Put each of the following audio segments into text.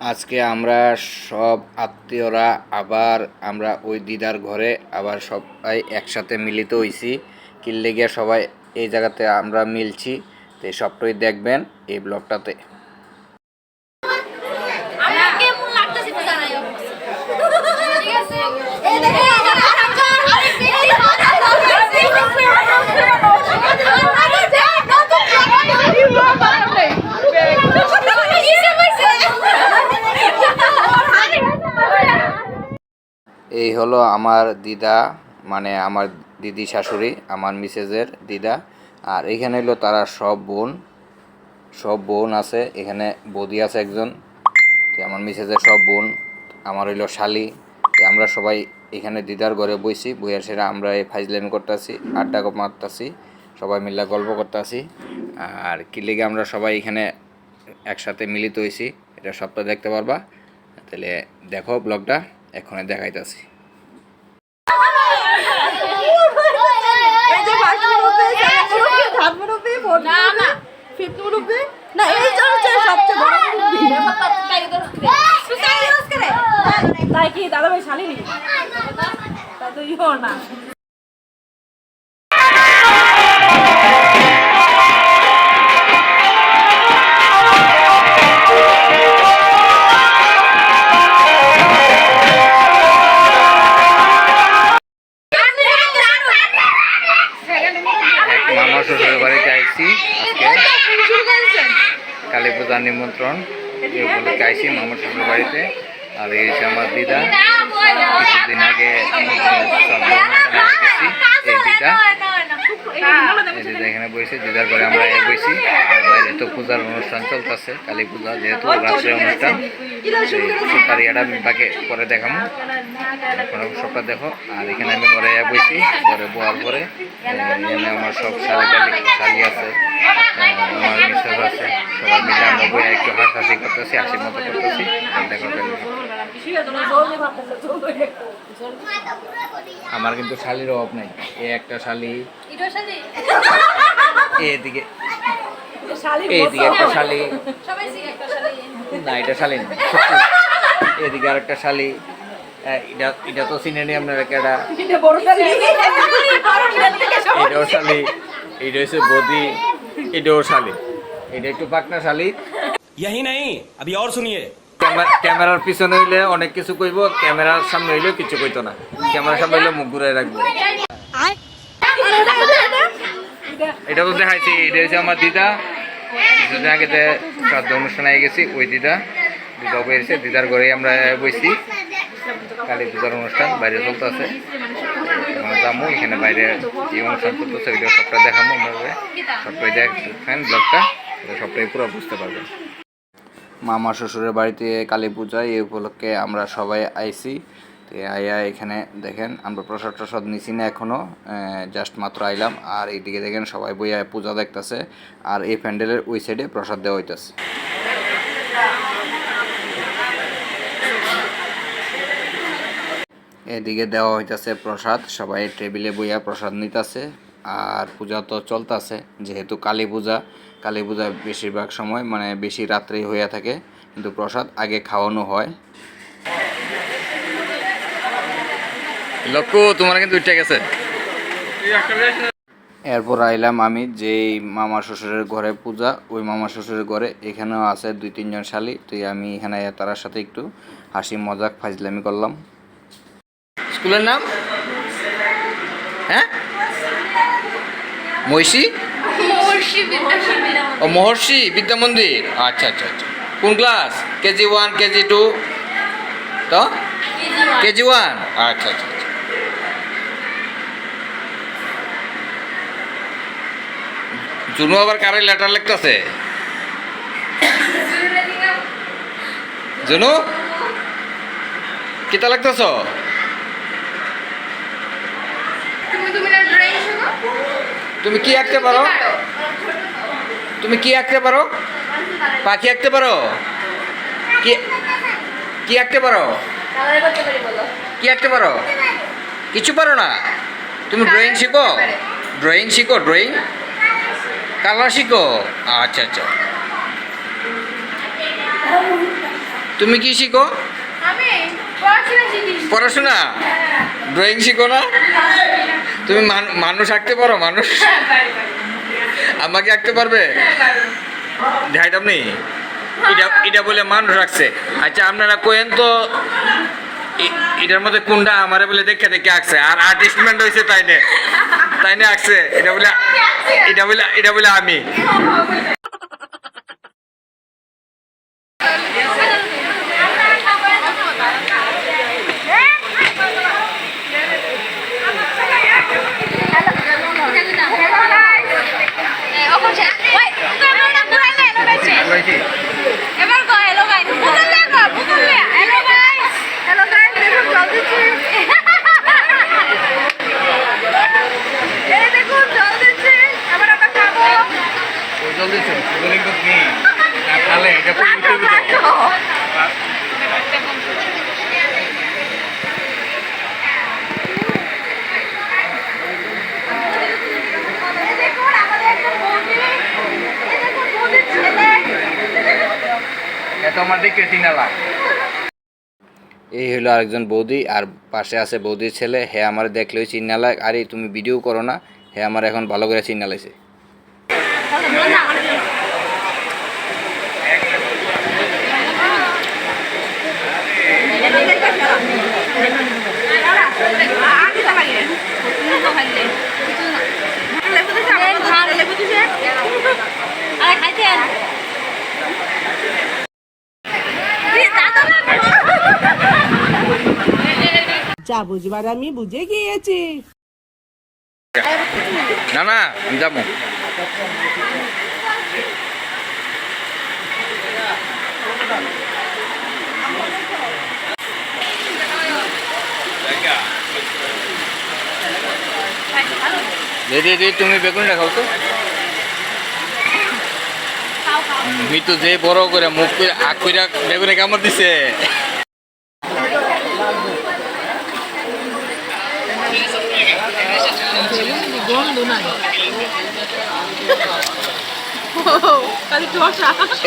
আজকে আমরা সব আত্মীয়রা আবার আমরা ওই দিদার ঘরে আবার সবাই একসাথে মিলিত হইছি। কিল্লে গিয়া সবাই এই জায়গাতে আমরা মিলছি। তো সবটাই দেখবেন এই ব্লগটাতে আমার কেমন লাগতেছে তো জানাই অবশ্য। ঠিক আছে? এই দেখো, আমার আচার, আরে বেশি মজা লাগতেছে। আরে দেখ, নতুন খাবার। কিসে পাইছে? এই হলো আমার দিদা মানে আমার দিদি শাশুড়ি, আমার মিসেজের দিদা, আর এখানে হলো তারা সব বোন সব বোন আছে, এখানে বৌদি আছে একজন আমার মিসেজের সব বোন, আমার হইল শালি আমরা সবাই এখানে দিদার ঘরে বইছি, বইয়ার সেরা আমরা এই ফাইজলামি করতেছি, আড্ডা মারতাছি, সবাই মিলে গল্প করতেছি, আর কি লেগে আমরা সবাই এখানে একসাথে মিলিত হয়েছি এটা সবটা দেখতে পারবা, তাহলে দেখো ব্লগটা এখনই দেখাইতাছি। না, এই যে সবচেয়ে বড় তাই কি দাদা ভাই শালিনী? তো ইও না। মামা শ্বশুর বাড়িতে আইসি আজকে। কালী পূজার নিমন্ত্রণ, এই উপলক্ষে আইছি মামা শ্বশুর বাড়িতে। আর এই হচ্ছে আমার দিদা, কিছুদিন আগে এই দিদা। এখানে বসে দিদার ঘরে আমরা বসি বাইরে তো পূজার অনুষ্ঠান চলতেছে কালী পূজা যেহেতু রাত্রে অনুষ্ঠান এটা আমি বাকি পরে দেখামো। সবটা দেখো। আর এখানে আমি ঘরে বসি ঘরে বোয়ার পরে এখানে আমার সব শালি শালি আছে। আমার মিসেস আছে। সবাই মিলে আমরা বই একটু হাসাহাসি করতেছি হাসি মতো করতেছি। দেখো। আমার কিন্তু শালির অভাব নাই এ একটা শালি এদিকে এইদিকে একটা শালি না এটা শালি না সত্যি। এদিকে আর একটা শালি আহ, এটা এটা তো চিনে নি আপনারা কেডা এটাও শালি এটা হচ্ছে বদি এটাও শালি এটা একটু পাকনা শালি यही नहीं अभी और सुनिए ক্যামেরা- ক্যামেরার পিছনে হইলে অনেক কিছু কইব, ক্যামেরার সামনে হইলে কিছু কইতো না। ক্যামেরার সামনে হইলে মুখ ঘুরে রাখব। এটা তো দেখাইছি, এটা হচ্ছে আমার দিদা। কিছুদিন আগে যে শ্রাদ্ধ অনুষ্ঠানে গেছি, ওই দিদা। দিদা বেরিয়েছে দিদার ঘরে আমরা বইছি। কালী পূজার অনুষ্ঠান, বাইরে চলতেছে। এখন যাব এখানে বাইরে কি অনুষ্ঠান করতেছে, ওইটা সবটা দেখাবো আমরা সবটাই দেখেন ব্লগটা সবটাই পুরো বুঝতে পারবেন। মামা শ্বশুরের বাড়িতে কালী পূজা এই উপলক্ষে আমরা সবাই আইছি। তো আইয়া এখানে দেখেন, আমরা প্রসাদ টসাদ নিছি না এখনও জাস্ট মাত্র আইলাম। আর এইদিকে দেখেন, সবাই বইয়া পূজা দেখতেছে। আর এই প্যান্ডেলের ওই সাইডে প্রসাদ দেওয়া হইতেছে। এদিকে দেওয়া হইতাছে প্রসাদ, সবাই টেবিলে বইয়া প্রসাদ নিতেছে। আর পূজা তো চলতেছে, যেহেতু কালী পূজা। কালী পূজা বেশিরভাগ সময় মানে বেশি রাত্রেই হইয়া থাকে কিন্তু প্রসাদ আগে খাওয়ানো হয়। লক্ষ্য তোমার কিন্তু উঠে গেছে। এরপর আইলাম আমি যেই মামা শ্বশুরের ঘরে পূজা ওই মামা শ্বশুরের ঘরে। এখানেও আছে দুই তিনজন শালি তো আমি এখানে তার সাথে একটু হাসি মজাক ফাজলামি করলাম। স্কুলের নাম? হ্যাঁ? মহিষী? ও মহর্ষি বিদ্যা মন্দির আচ্ছা আচ্ছা আচ্ছা। কোন class KG one KG two তো? কেজি ওয়ান আচ্ছা আচ্ছা আচ্ছা। জুনু আবার কারে লেটার লিখতেছে? জুনু? কিতা লাগতেছ তুমি কি আঁকতে পারো? তুমি কি আঁকতে পারো? পাখি আঁকতে পারো? কি কি আঁকতে পারো? কি আঁকতে পারো? কিছু পারো না? তুমি ড্রয়িং শিখো? ড্রয়িং শিখো ড্রয়িং কালার শিখো? আচ্ছা আচ্ছা। তুমি কি শিখো? পড়াশোনা ড্রয়িং শিখো না? তুমি মান- মানুষ আঁকতে পারো মানুষ? আমাকে আঁকতে পারবে? আপনি। এটা এটা বলে মানুষ রাখছে। আচ্ছা আপনারা কোয়েন তো এটার মধ্যে কুন্ডা আমারে বলে দেখে দেখে আঁকছে? আর আর্টিস্টমেন্ট হয়েছে তাই নে তাই নে আঁকছে। এটা বলে এটা বলে এটা বলে আমি। এবার গো হ্যালো গাইস বুকুল গো বুকুল লে হ্যালো গাইস হ্যালো গাইস দেখুন জল দিচ্ছি এই দেখুন জল দিচ্ছি এবার আমরা খাব। জলদি বলিং তো। নেই না। খালে এটা লাটো লাটো এই দেখুন আমাদের একটা বৌদি এই দেখুন বৌদির ছেলে দিকে তিনা লাখ এই হলো আরেকজন বৌদি আর পাশে আছে বৌদির ছেলে। হ্যাঁ আমার দেখলেও চিন্না লাগ। আরে তুমি ভিডিও করো না। হ্যাঁ আমার এখন ভালো করে চিন্না লাগছে। যা বুঝবার আমি বুঝে গিয়েছি। না না আমি তুমি বেগুন রাখাও তো। মৃত্যু যে বড় করে মুখ করে আগ করে বেগুনে কামড় দিছে।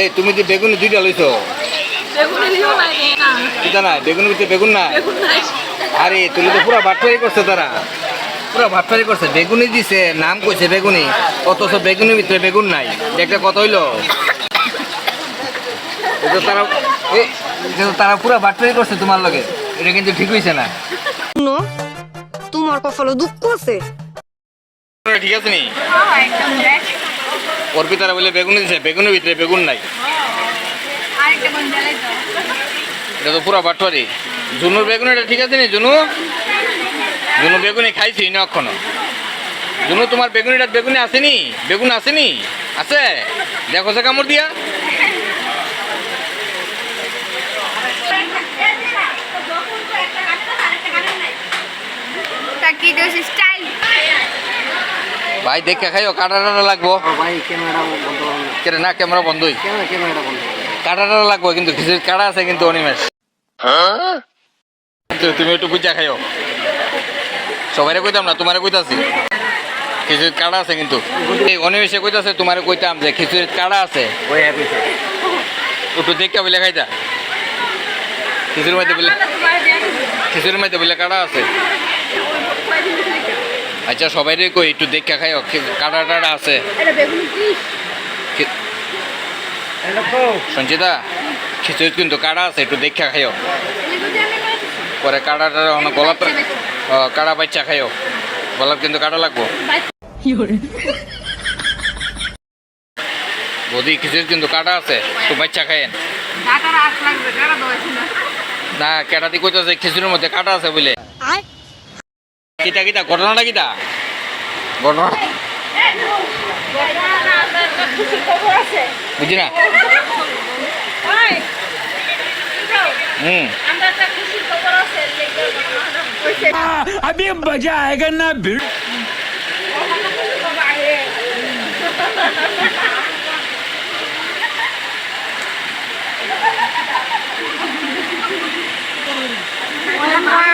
এই তুমি যে বেগুন দুইটা লইছো। এটা না বেগুনের ভিতরে বেগুন না আরে তুলে তো পুরো করছে তারা। পুরো ভাটফারি করছে। বেগুনি দিছে নাম কইছে বেগুনি। অথচ বেগুনের ভিতরে বেগুন নাই। একটা কত হইল? এটা তারা এই তারা পুরো ভাটফারি করছে তোমার লগে। এটা কিন্তু ঠিক হইছে না। শুনো তোমার কপালে দুঃখ আছে। ঠিক আছে নি? অর্পিতারা বলে বেগুনি দিছে বেগুনের ভিতরে বেগুন নাই। তো এটা তো পুরো ভাটফারি জুনুর বেগুন এটা ঠিক আছে নি জুনু? জুনু বেগুনি খাইছি না এখনও। জুনু তোমার বেগুনিটা বেগুনি আসেনি বেগুন আসেনি আছে? দেখো সে কামড় দিয়া। কি দোষ ভাই দেখে খাইও কাটা টাটা লাগবো ক্যামেরা না ক্যামেরা বন্ধই। কাটা টাটা লাগবো কিন্তু খিচুড়ি কাটা আছে কিন্তু অনিমেষ। তুমি একটু বুঝা খাইও। সবাইরে কইতাম না তোমারে কইতাছি। খিচুড়ি কাটা আছে কিন্তু। এই অনিমেষে কইতাছে তোমারে কইতাম যে খিচুড়ি কাটা আছে। ওই একটু দেখে বলে খাইতা। খিচুড়ির মধ্যে বলে খিচুড়ির মধ্যে বলে কাটা আছে। আচ্ছা সবাইরে কই একটু দেখে খাইও খি- কাটা টাটা আছে? এটা বেগুন কি খি- সঞ্চিতা খিচুড়ি কিন্তু কাটা আছে? একটু দেখে খাইও। পরে কাটাটা অনেক গলা কাটা বাচ্চা। খাইও? গলার কিন্তু কাটা লাগবো। বদি খিচুড়ি কিন্তু কাটা আছে? তো বাচ্চা খাইয়েন। না। কেটাতি কইতেছে খিচুড়ির মধ্যে কাটা আছে বলে কিটা কিটা ঘটনাটা কিটা ঘটনা খবর আছে বুঝি না ভাই হুম আমরা একটা খুশির খবর আছে अभी मजा आएगा ना भिड़ ওর মা বেটা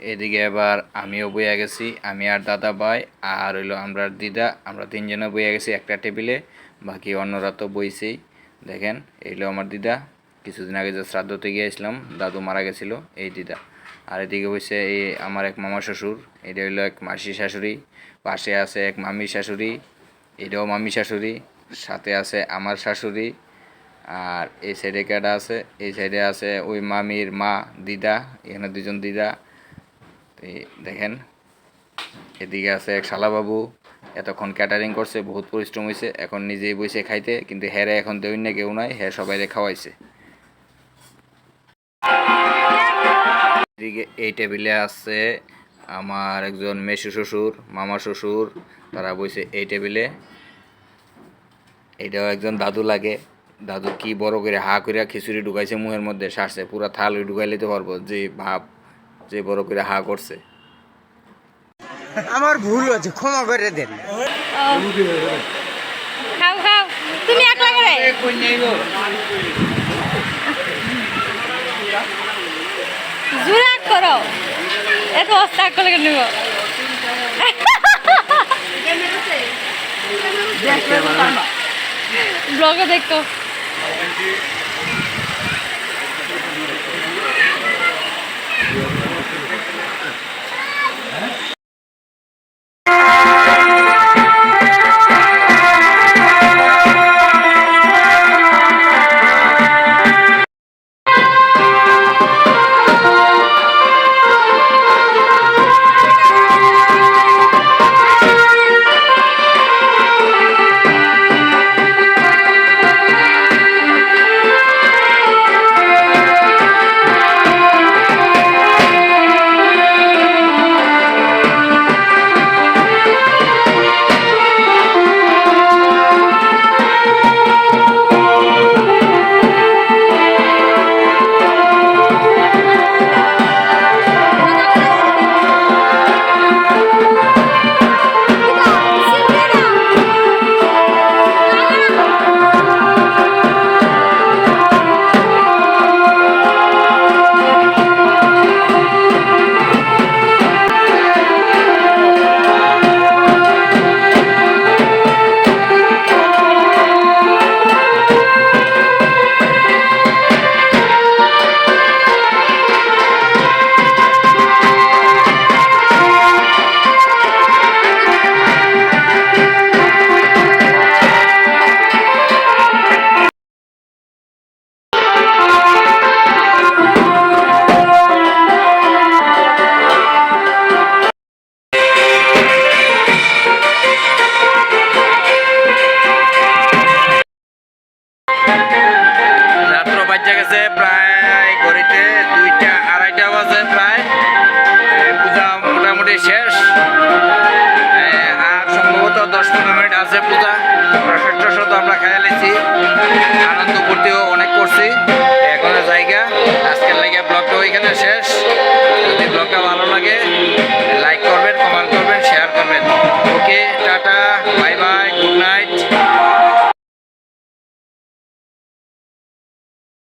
এদিকে এবার আমিও বইয়া গেছি, আমি আর দাদা ভাই, আর হইল আমরা দিদা, আমরা তিনজনে বইয়া গেছি একটা টেবিলে, বাকি অন্যরা তো বইছেই। দেখেন এইলো আমার দিদা, কিছুদিন আগে যে শ্রাদ্ধতে গিয়েছিলাম, দাদু মারা গেছিল, এই দিদা। আর এদিকে বসে এই আমার এক মামা শ্বশুর, এটা হইল এক মাসি শাশুড়ি, পাশে আছে এক মামি শাশুড়ি, এটাও মামি শাশুড়ি সাথে আছে আমার শাশুড়ি, আর এই সাইডে কেডা আছে? এই সাইডে আছে ওই মামির মা, দিদা, এখানে দুজন দিদা। দেখেন, এদিকে আছে এক শালাবাবু, এতক্ষণ ক্যাটারিং করছে, বহুত পরিশ্রম হয়েছে এখন নিজেই বসে খাইতে, কিন্তু হ্যারে এখন দেউন না কেউ নাই হ্যাঁ সবাই খাওয়াইছে। এদিকে এই টেবিলে আছে আমার একজন মেসু শ্বশুর, মামা শ্বশুর, তারা বসে এই টেবিলে। এটাও একজন দাদু লাগে। দাদু কি বড় করে হা করে খিচুড়ি ঢুকাইছে মুখের মধ্যে সারছে পুরা থাল ঢুকাই নিতে পারব যে ভাব যে বড় করে হা করছে। আমার ভুল হয়েছে ক্ষমা করে দেন। খাও খাও তুমি একলা করে? জুরাট করো। এত অস্তাক করে নেব। ব্লগে দেখো। Saya Utara